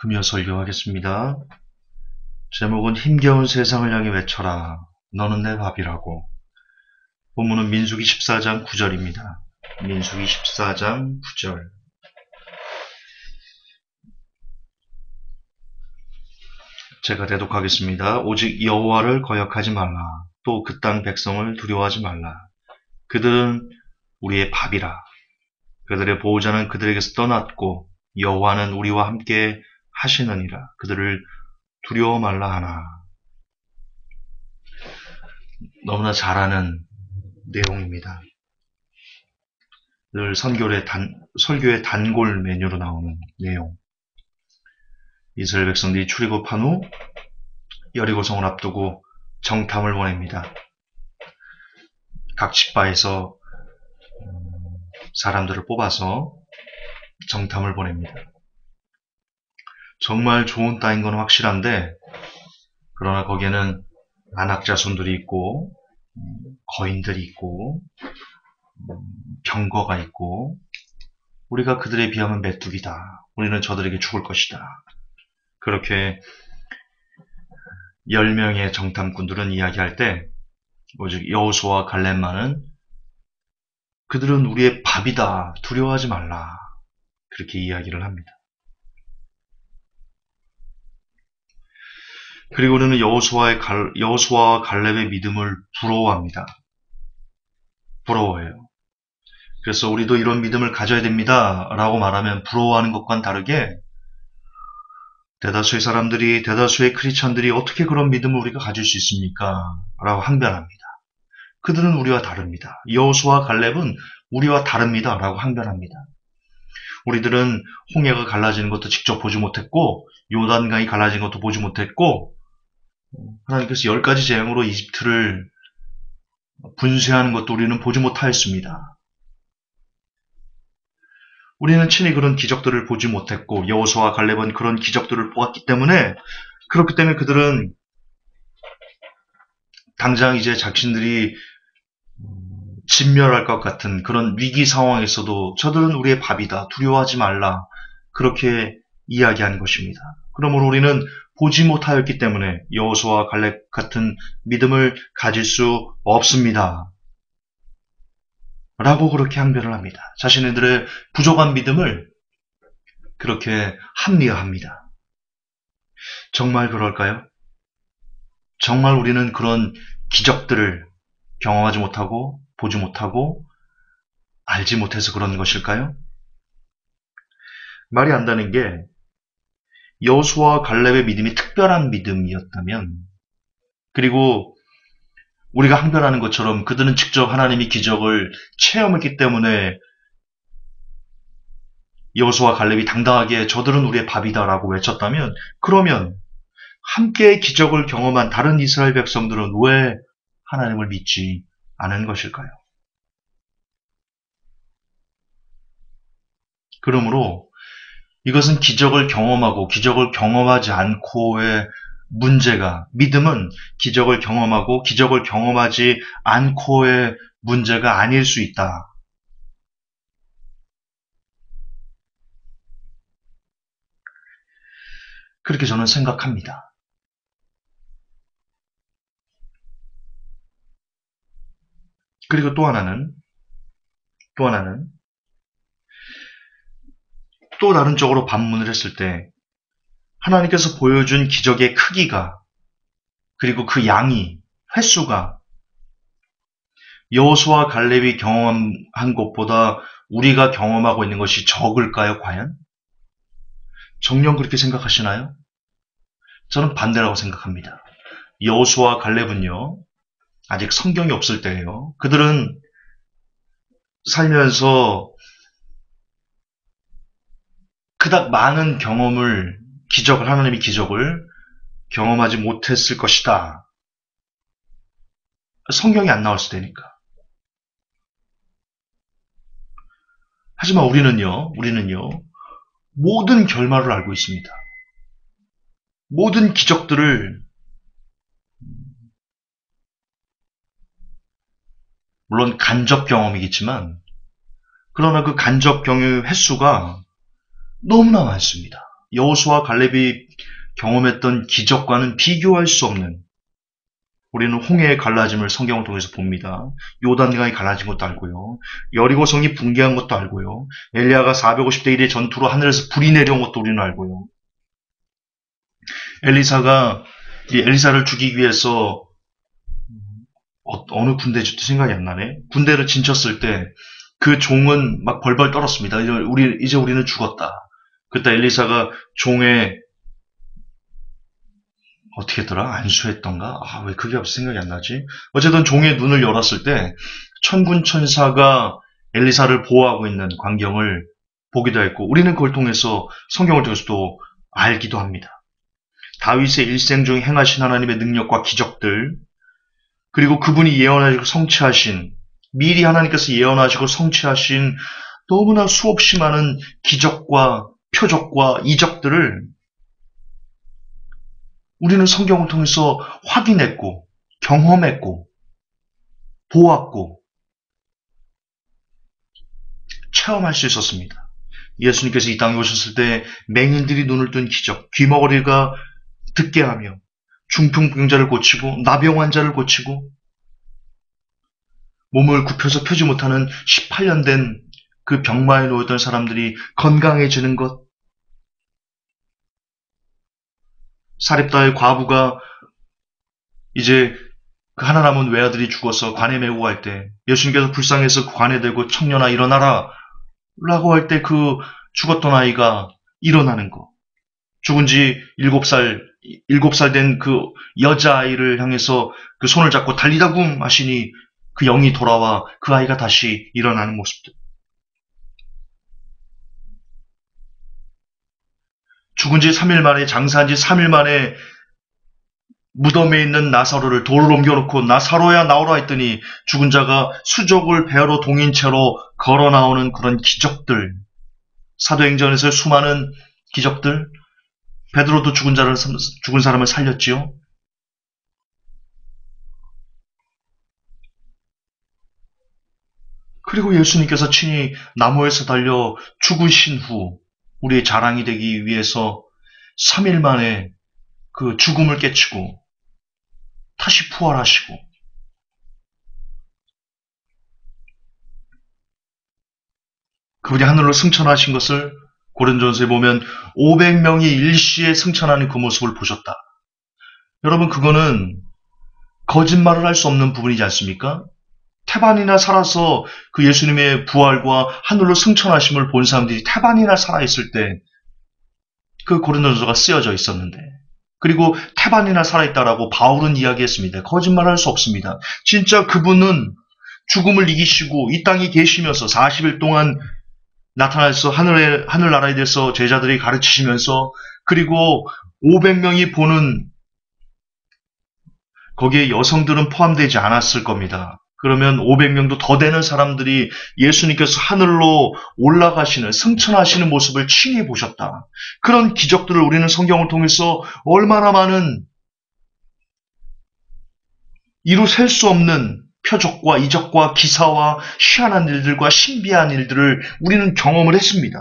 금요 설교하겠습니다. 제목은 힘겨운 세상을 향해 외쳐라. 너는 내 밥이라고. 본문은 민수기 14장 9절입니다. 민수기 14장 9절. 제가 대독하겠습니다. 오직 여호와를 거역하지 말라. 또 그 땅 백성을 두려워하지 말라. 그들은 우리의 밥이라. 그들의 보호자는 그들에게서 떠났고 여호와는 우리와 함께 하시느니라. 그들을 두려워 말라 하나. 너무나 잘 아는 내용입니다. 늘 선교의 단, 설교의 단골 메뉴로 나오는 내용. 이스라엘 백성들이 출애굽한 후 여리고성을 앞두고 정탐을 보냅니다. 각 지파에서 음, 사람들을 뽑아서 정탐을 보냅니다. 정말 좋은 땅인 건 확실한데 그러나 거기에는 안악자손들이 있고 음, 거인들이 있고 음, 병거가 있고 우리가 그들에 비하면 메뚜기다. 우리는 저들에게 죽을 것이다. 그렇게 10명의 정탐꾼들은 이야기할 때 오직 여호수와 갈렙만은 그들은 우리의 밥이다. 두려워하지 말라. 그렇게 이야기를 합니다. 그리고 우리는 여호수아의 갈, 여호수아와 갈렙의 믿음을 부러워합니다. 부러워해요. 그래서 우리도 이런 믿음을 가져야 됩니다. 라고 말하면 부러워하는 것과는 다르게 대다수의 사람들이, 대다수의 크리스천들이 어떻게 그런 믿음을 우리가 가질 수 있습니까? 라고 항변합니다. 그들은 우리와 다릅니다. 여호수와 갈렙은 우리와 다릅니다. 라고 항변합니다. 우리들은 홍해가 갈라지는 것도 직접 보지 못했고 요단강이 갈라진 것도 보지 못했고 하나님께서 열 가지 재앙으로 이집트를 분쇄하는 것도 우리는 보지 못하였습니다. 우리는 친히 그런 기적들을 보지 못했고 여호수와 갈렙은 그런 기적들을 보았기 때문에 그렇기 때문에 그들은 당장 이제 자신들이 진멸할 것 같은 그런 위기 상황에서도 저들은 우리의 밥이다. 두려워하지 말라. 그렇게 이야기한 것입니다. 그러므로 우리는 보지 못하였기 때문에 여호수와 갈렙 같은 믿음을 가질 수 없습니다. 라고 그렇게 항변을 합니다. 자신들의 부족한 믿음을 그렇게 합리화합니다. 정말 그럴까요? 정말 우리는 그런 기적들을 경험하지 못하고 보지 못하고 알지 못해서 그런 것일까요? 말이 안 되는 게 여수와 갈렙의 믿음이 특별한 믿음이었다면 그리고 우리가 항변하는 것처럼 그들은 직접 하나님이 기적을 체험했기 때문에 여수와 갈렙이 당당하게 저들은 우리의 밥이다라고 외쳤다면 그러면 함께 기적을 경험한 다른 이스라엘 백성들은 왜 하나님을 믿지 않은 것일까요? 그러므로 이것은 기적을 경험하고 기적을 경험하지 않고의 문제가 믿음은 기적을 경험하고 기적을 경험하지 않고의 문제가 아닐 수 있다. 그렇게 저는 생각합니다. 그리고 또 하나는 또 하나는 또 다른 쪽으로 반문을 했을 때 하나님께서 보여준 기적의 크기가 그리고 그 양이 횟수가 여호수와 갈렙이 경험한 것보다 우리가 경험하고 있는 것이 적을까요, 과연? 정녕 그렇게 생각하시나요? 저는 반대라고 생각합니다. 여호수와 갈렙은요, 아직 성경이 없을 때예요. 그들은 살면서 그닥 많은 경험을 기적을 하나님의 기적을 경험하지 못했을 것이다. 성경이 안 나올 수도 되니까. 하지만 우리는요, 우리는요, 모든 결말을 알고 있습니다. 모든 기적들을 물론 간접 경험이겠지만 그러나 그 간접 경험의 횟수가 너무나 많습니다. 여호수와 갈렙이 경험했던 기적과는 비교할 수 없는 우리는 홍해의 갈라짐을 성경을 통해서 봅니다. 요단강이 갈라진 것도 알고요. 여리고성이 붕괴한 것도 알고요. 엘리야가 450대 1의 전투로 하늘에서 불이 내려온 것도 우리는 알고요. 엘리사가 엘리사를 죽이기 위해서 어, 느 군대인지도 생각이 안 나네. 군대를 진쳤을 때 그 종은 막 벌벌 떨었습니다. 이제 우리는 죽었다. 그때 엘리사가 종의 어떻게 했더라? 안수했던가? 아, 왜 그게 생각이 안 나지? 어쨌든 종의 눈을 열었을 때 천군 천사가 엘리사를 보호하고 있는 광경을 보기도 했고 우리는 그걸 통해서 성경을 통해서도 알기도 합니다. 다윗의 일생 중 행하신 하나님의 능력과 기적들 그리고 그분이 예언하시고 성취하신 미리 하나님께서 예언하시고 성취하신 너무나 수없이 많은 기적과 표적과 이적들을 우리는 성경을 통해서 확인했고, 경험했고, 보았고, 체험할 수 있었습니다. 예수님께서 이 땅에 오셨을 때 맹인들이 눈을 뜬 기적, 귀머거리가 듣게 하며, 중풍병자를 고치고, 나병 환자를 고치고, 몸을 굽혀서 펴지 못하는 18년 된 그 병마에 놓였던 사람들이 건강해지는 것, 사립다의 과부가 이제 그 하나 남은 외아들이 죽어서 관에 메고 갈 때 예수님께서 불쌍해서 그 관에 대고 청년아 일어나라 라고 할 때 그 죽었던 아이가 일어나는 거. 죽은 지 일곱 살, 일곱 살 된 그 여자아이를 향해서 그 손을 잡고 달리다굼 하시니 그 영이 돌아와 그 아이가 다시 일어나는 모습들. 죽은 지 3일 만에 장사한 지 3일 만에 무덤에 있는 나사로를 돌을 옮겨놓고 나사로야 나오라 했더니 죽은 자가 수족을 배로 동인 채로 걸어 나오는 그런 기적들 사도행전에서 수많은 기적들 베드로도 죽은 자를 죽은 사람을 살렸지요. 그리고 예수님께서 친히 나무에서 달려 죽으신 후 우리의 자랑이 되기 위해서 3일 만에 그 죽음을 깨치고 다시 부활하시고 그분이 하늘로 승천하신 것을 고린전서에 보면 500명이 일시에 승천하는 그 모습을 보셨다. 여러분 그거는 거짓말을 할 수 없는 부분이지 않습니까? 태반이나 살아서 그 예수님의 부활과 하늘로 승천하심을 본 사람들이 태반이나 살아있을 때 그 고린도전서가 쓰여져 있었는데 그리고 태반이나 살아있다라고 바울은 이야기했습니다. 거짓말할 수 없습니다. 진짜 그분은 죽음을 이기시고 이 땅에 계시면서 40일 동안 나타나서 하늘에, 하늘나라에 대해서 제자들이 가르치시면서 그리고 500명이 보는 거기에 여성들은 포함되지 않았을 겁니다. 그러면 500명도 더 되는 사람들이 예수님께서 하늘로 올라가시는, 승천하시는 모습을 친히 보셨다. 그런 기적들을 우리는 성경을 통해서 얼마나 많은 이루 셀 수 없는 표적과 이적과 기사와 희한한 일들과 신비한 일들을 우리는 경험을 했습니다.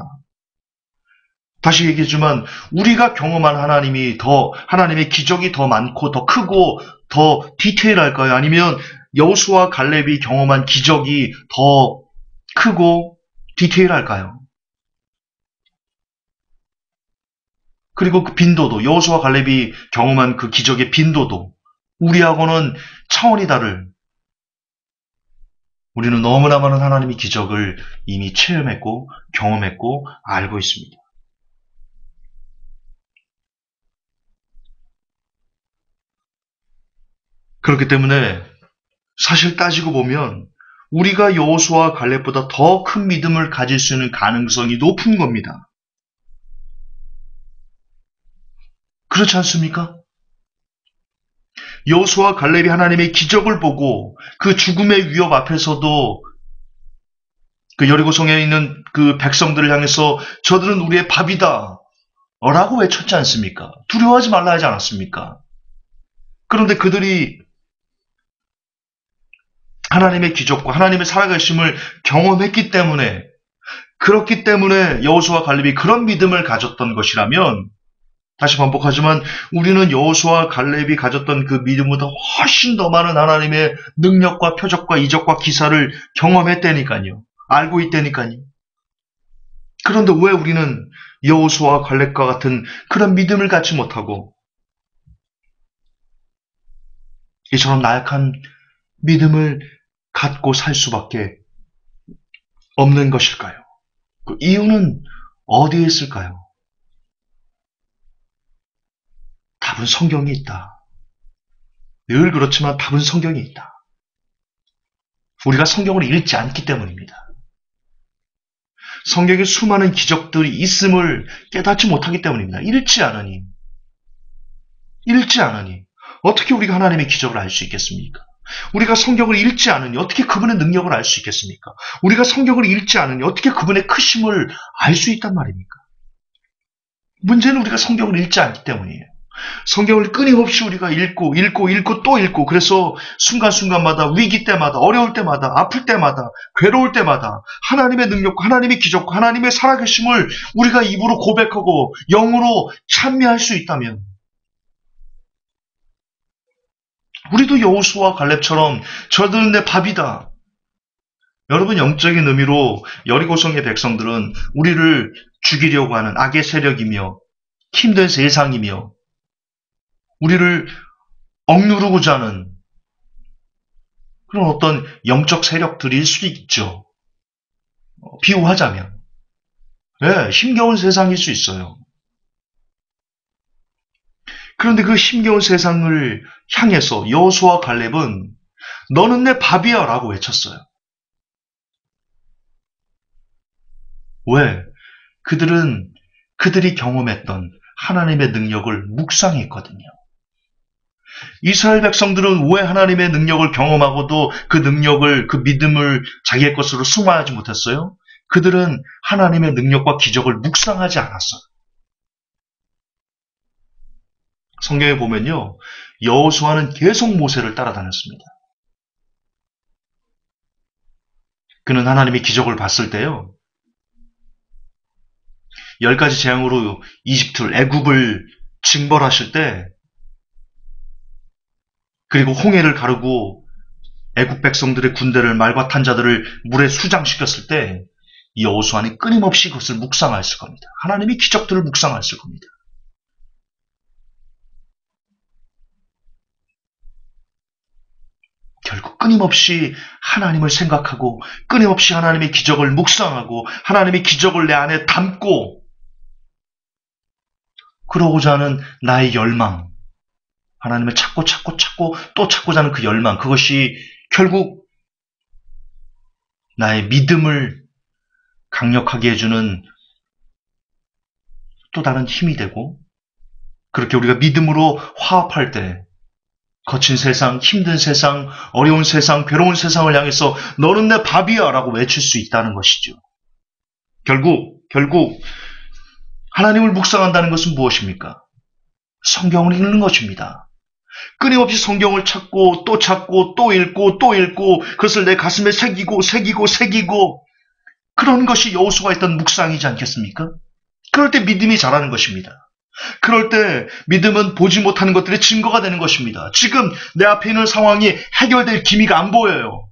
다시 얘기했지만 우리가 경험한 하나님이 더 하나님의 기적이 더 많고 더 크고 더 디테일할까요? 아니면 여수와 갈렙이 경험한 기적이 더 크고 디테일할까요? 그리고 그 빈도도 여호수와 갈렙이 경험한 그 기적의 빈도도 우리하고는 차원이 다를 우리는 너무나 많은 하나님의 기적을 이미 체험했고 경험했고 알고 있습니다. 그렇기 때문에 사실 따지고 보면 우리가 여호수와 갈렙보다 더 큰 믿음을 가질 수 있는 가능성이 높은 겁니다. 그렇지 않습니까? 여호수와 갈렙이 하나님의 기적을 보고 그 죽음의 위협 앞에서도 그 여리고성에 있는 그 백성들을 향해서 저들은 우리의 밥이다 라고 외쳤지 않습니까? 두려워하지 말라 하지 않았습니까? 그런데 그들이 하나님의 기적과 하나님의 살아가심을 경험했기 때문에 그렇기 때문에 여호수와 갈렙이 그런 믿음을 가졌던 것이라면 다시 반복하지만 우리는 여호수와 갈렙이 가졌던 그 믿음보다 훨씬 더 많은 하나님의 능력과 표적과 이적과 기사를 경험했다니까요. 알고 있다니까요. 그런데 왜 우리는 여호수와 갈렙과 같은 그런 믿음을 갖지 못하고 이처럼 나약한 믿음을 갖고 살 수밖에 없는 것일까요? 그 이유는 어디에 있을까요? 답은 성경이 있다. 늘 그렇지만 답은 성경이 있다. 우리가 성경을 읽지 않기 때문입니다. 성경에 수많은 기적들이 있음을 깨닫지 못하기 때문입니다. 읽지 않으니. 읽지 않으니. 어떻게 우리가 하나님의 기적을 알 수 있겠습니까? 우리가 성경을 읽지 않으니 어떻게 그분의 능력을 알 수 있겠습니까? 우리가 성경을 읽지 않으니 어떻게 그분의 크심을 알 수 있단 말입니까? 문제는 우리가 성경을 읽지 않기 때문이에요. 성경을 끊임없이 우리가 읽고 읽고 읽고 또 읽고 그래서 순간순간마다 위기 때마다 어려울 때마다 아플 때마다 괴로울 때마다 하나님의 능력과 하나님의 기적과 하나님의 살아계심을 우리가 입으로 고백하고 영으로 찬미할 수 있다면 우리도 여호수와 갈렙처럼 저들은 내 밥이다. 여러분 영적인 의미로 여리고성의 백성들은 우리를 죽이려고 하는 악의 세력이며 힘든 세상이며 우리를 억누르고자 하는 그런 어떤 영적 세력들일 수 있죠. 비유하자면. 네, 힘겨운 세상일 수 있어요. 그런데 그 힘겨운 세상을 향해서 여호수와 갈렙은 너는 내 밥이야 라고 외쳤어요. 왜? 그들은 그들이 경험했던 하나님의 능력을 묵상했거든요. 이스라엘 백성들은 왜 하나님의 능력을 경험하고도 그 능력을, 그 믿음을 자기의 것으로 승화하지 못했어요? 그들은 하나님의 능력과 기적을 묵상하지 않았어요. 성경에 보면요. 여호수아는 계속 모세를 따라다녔습니다. 그는 하나님의 기적을 봤을 때요. 열 가지 재앙으로 이집트를 애굽을 징벌하실 때 그리고 홍해를 가르고 애굽 백성들의 군대를 말과 탄자들을 물에 수장시켰을 때 여호수아는 끊임없이 그것을 묵상하였을 겁니다. 하나님이 기적들을 묵상하였을 겁니다. 결국 끊임없이 하나님을 생각하고 끊임없이 하나님의 기적을 묵상하고 하나님의 기적을 내 안에 담고 그러고자 하는 나의 열망, 하나님을 찾고 찾고 찾고 또 찾고자 하는 그 열망, 그것이 결국 나의 믿음을 강력하게 해주는 또 다른 힘이 되고, 그렇게 우리가 믿음으로 화합할 때, 거친 세상, 힘든 세상, 어려운 세상, 괴로운 세상을 향해서 너는 내 밥이야 라고 외칠 수 있다는 것이죠. 결국, 결국, 하나님을 묵상한다는 것은 무엇입니까? 성경을 읽는 것입니다. 끊임없이 성경을 찾고 또 찾고 또 읽고 또 읽고 그것을 내 가슴에 새기고 새기고 새기고 그런 것이 여호수가 했던 묵상이지 않겠습니까? 그럴 때 믿음이 자라는 것입니다. 그럴 때 믿음은 보지 못하는 것들의 증거가 되는 것입니다. 지금 내 앞에 있는 상황이 해결될 기미가 안 보여요.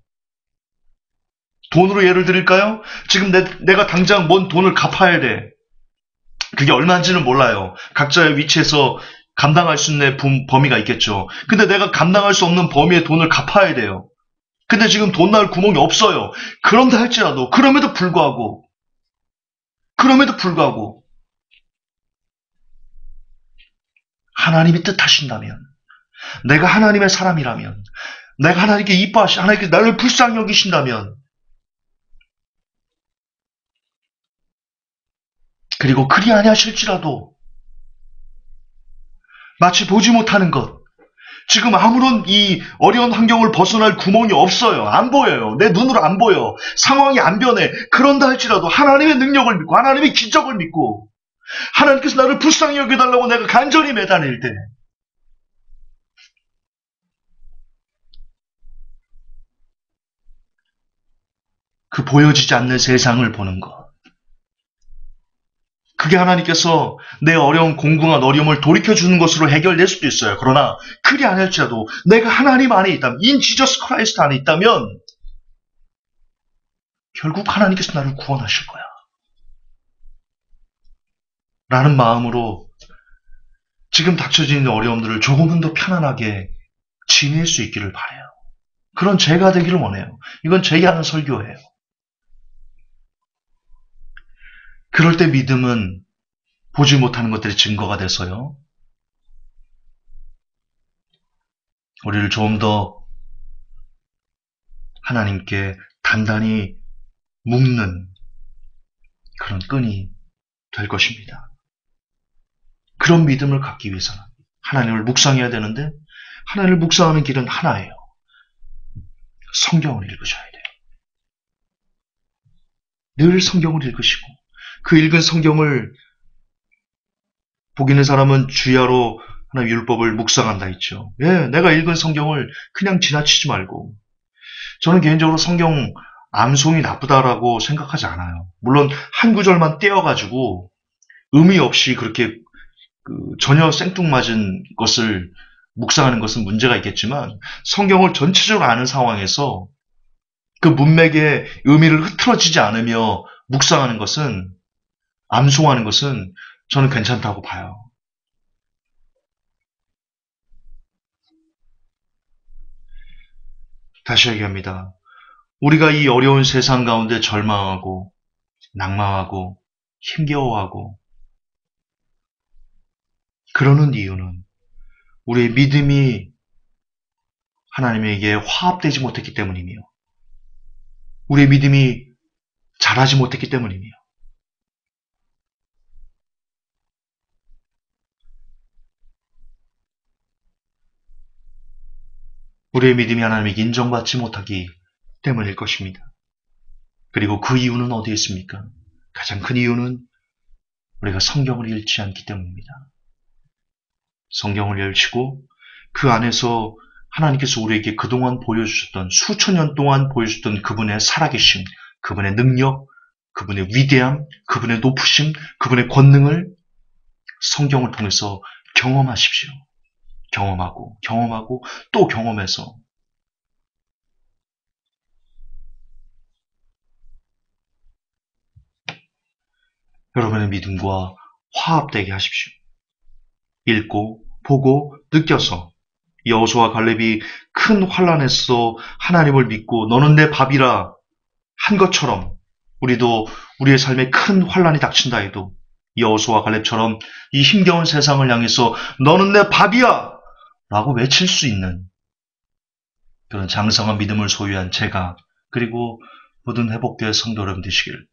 돈으로 예를 드릴까요? 지금 내, 내가 당장 뭔 돈을 갚아야 돼. 그게 얼마인지는 몰라요. 각자의 위치에서 감당할 수 있는 범위가 있겠죠. 근데 내가 감당할 수 없는 범위의 돈을 갚아야 돼요. 근데 지금 돈 나올 구멍이 없어요. 그런다 할지라도, 그럼에도 불구하고, 그럼에도 불구하고, 하나님이 뜻하신다면, 내가 하나님의 사람이라면, 내가 하나님께 이뻐하시, 하나님께 나를 불쌍히 여기신다면, 그리고 그리 아니하실지라도 마치 보지 못하는 것. 지금 아무런 이 어려운 환경을 벗어날 구멍이 없어요. 안 보여요. 내 눈으로 안 보여. 상황이 안 변해. 그런다 할지라도 하나님의 능력을 믿고 하나님의 기적을 믿고 하나님께서 나를 불쌍히 여겨달라고 내가 간절히 매달릴 때 그 보여지지 않는 세상을 보는 것. 그게 하나님께서 내 어려운 공공한 어려움을 돌이켜주는 것으로 해결될 수도 있어요. 그러나 그리 아닐지라도 내가 하나님 안에 있다면, 인 지저스 크라이스트 안에 있다면 결국 하나님께서 나를 구원하실 거야. 라는 마음으로 지금 닥쳐진 어려움들을 조금은 더 편안하게 지낼 수 있기를 바래요. 그런 제가 되기를 원해요. 이건 제가 하는 설교예요. 그럴 때 믿음은 보지 못하는 것들이 증거가 돼서요. 우리를 좀 더 하나님께 단단히 묶는 그런 끈이 될 것입니다. 그런 믿음을 갖기 위해서는 하나님을 묵상해야 되는데 하나님을 묵상하는 길은 하나예요. 성경을 읽으셔야 돼요. 늘 성경을 읽으시고 그 읽은 성경을 보기는 사람은 주야로 하나님 율법을 묵상한다 했죠. 예, 내가 읽은 성경을 그냥 지나치지 말고 저는 개인적으로 성경 암송이 나쁘다라고 생각하지 않아요. 물론 한 구절만 떼어가지고 의미 없이 그렇게 그 전혀 생뚱맞은 것을 묵상하는 것은 문제가 있겠지만 성경을 전체적으로 아는 상황에서 그 문맥의 의미를 흐트러지지 않으며 묵상하는 것은 암송하는 것은 저는 괜찮다고 봐요. 다시 얘기합니다. 우리가 이 어려운 세상 가운데 절망하고 낭망하고 힘겨워하고 그러는 이유는 우리의 믿음이 하나님에게 화합되지 못했기 때문이며 우리의 믿음이 자라지 못했기 때문이며 우리의 믿음이 하나님에게 인정받지 못하기 때문일 것입니다. 그리고 그 이유는 어디에 있습니까? 가장 큰 이유는 우리가 성경을 읽지 않기 때문입니다. 성경을 열치고 그 안에서 하나님께서 우리에게 그동안 보여주셨던 수천 년 동안 보여주셨던 그분의 살아계심, 그분의 능력, 그분의 위대함, 그분의 높으심, 그분의 권능을 성경을 통해서 경험하십시오. 경험하고, 경험하고, 또 경험해서 여러분의 믿음과 화합되게 하십시오. 읽고 보고 느껴서 여호수와 갈렙이 큰 환란에서 하나님을 믿고 너는 내 밥이라 한 것처럼 우리도 우리의 삶에 큰 환란이 닥친다 해도 여호수와 갈렙처럼 이 힘겨운 세상을 향해서 너는 내 밥이야 라고 외칠 수 있는 그런 장성한 믿음을 소유한 제가 그리고 모든 회복교회 성도 여러분 되시길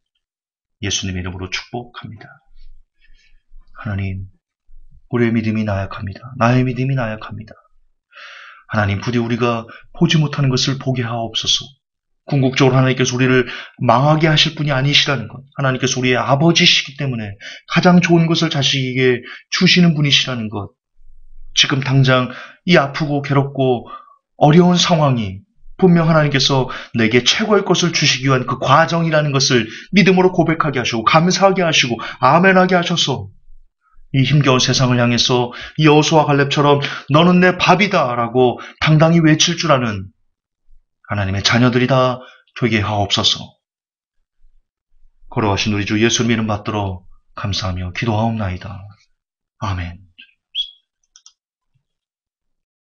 예수님의 이름으로 축복합니다. 하나님 우리의 믿음이 나약합니다. 나의 믿음이 나약합니다. 하나님, 부디 우리가 보지 못하는 것을 보게 하옵소서. 궁극적으로 하나님께서 우리를 망하게 하실 분이 아니시라는 것. 하나님께서 우리의 아버지시기 때문에 가장 좋은 것을 자식에게 주시는 분이시라는 것. 지금 당장 이 아프고 괴롭고 어려운 상황이 분명 하나님께서 내게 최고의 것을 주시기 위한 그 과정이라는 것을 믿음으로 고백하게 하시고 감사하게 하시고 아멘하게 하셔서 이 힘겨운 세상을 향해서 여호수와 갈렙처럼 너는 내 밥이다 라고 당당히 외칠 줄 아는 하나님의 자녀들이다 되게 하옵소서. 걸어가신 우리 주 예수 믿음 받들어 감사하며 기도하옵나이다. 아멘.